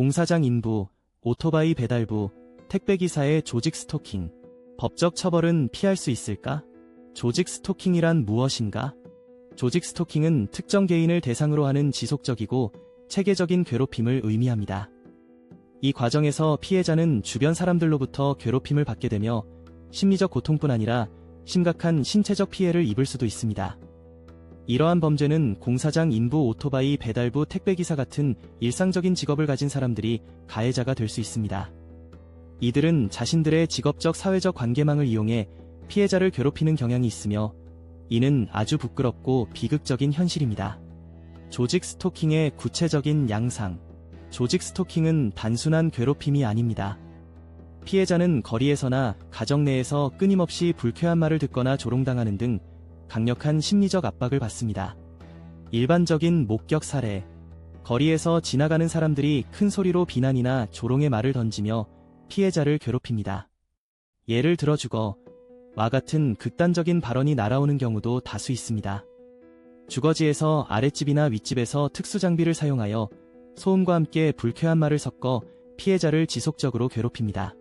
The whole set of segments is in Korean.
공사장 인부, 오토바이 배달부, 택배기사의 조직 스토킹. 법적 처벌은 피할 수 있을까? 조직 스토킹이란 무엇인가? 조직 스토킹은 특정 개인을 대상으로 하는 지속적이고 체계적인 괴롭힘을 의미합니다. 이 과정에서 피해자는 주변 사람들로부터 괴롭힘을 받게 되며 심리적 고통뿐 아니라 심각한 신체적 피해를 입을 수도 있습니다. 이러한 범죄는 공사장 인부 오토바이 배달부 택배기사 같은 일상적인 직업을 가진 사람들이 가해자가 될 수 있습니다. 이들은 자신들의 직업적 사회적 관계망을 이용해 피해자를 괴롭히는 경향이 있으며 이는 아주 부끄럽고 비극적인 현실입니다. 조직 스토킹의 구체적인 양상. 조직 스토킹은 단순한 괴롭힘이 아닙니다. 피해자는 거리에서나 가정 내에서 끊임없이 불쾌한 말을 듣거나 조롱당하는 등 강력한 심리적 압박을 받습니다. 일반적인 목격 사례. 거리에서 지나가는 사람들이 큰 소리로 비난이나 조롱의 말을 던지며 피해자를 괴롭힙니다. 예를 들어 주거, 와 같은 극단적인 발언이 날아오는 경우도 다수 있습니다. 주거지에서 아랫집이나 윗집에서 특수장비를 사용하여 소음과 함께 불쾌한 말을 섞어 피해자를 지속적으로 괴롭힙니다.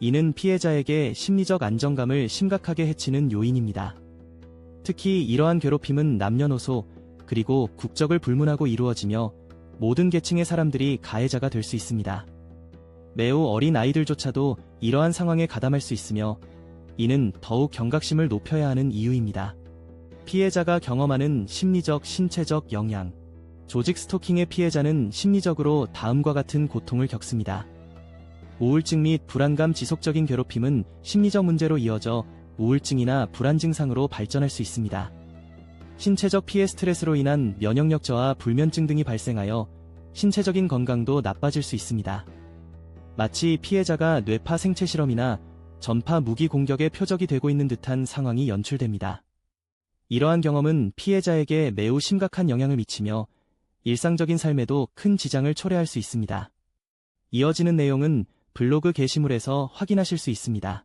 이는 피해자에게 심리적 안정감을 심각하게 해치는 요인입니다. 특히 이러한 괴롭힘은 남녀노소 그리고 국적을 불문하고 이루어지며 모든 계층의 사람들이 가해자가 될 수 있습니다. 매우 어린 아이들조차도 이러한 상황에 가담할 수 있으며 이는 더욱 경각심을 높여야 하는 이유입니다. 피해자가 경험하는 심리적, 신체적 영향. 조직 스토킹의 피해자는 심리적으로 다음과 같은 고통을 겪습니다. 우울증 및 불안감 지속적인 괴롭힘은 심리적 문제로 이어져 우울증이나 불안 증상으로 발전할 수 있습니다. 신체적 피해 스트레스로 인한 면역력 저하 불면증 등이 발생하여 신체적인 건강도 나빠질 수 있습니다. 마치 피해자가 뇌파 생체 실험이나 전파 무기 공격의 표적이 되고 있는 듯한 상황이 연출됩니다. 이러한 경험은 피해자에게 매우 심각한 영향을 미치며 일상적인 삶에도 큰 지장을 초래할 수 있습니다. 이어지는 내용은 블로그 게시물에서 확인하실 수 있습니다.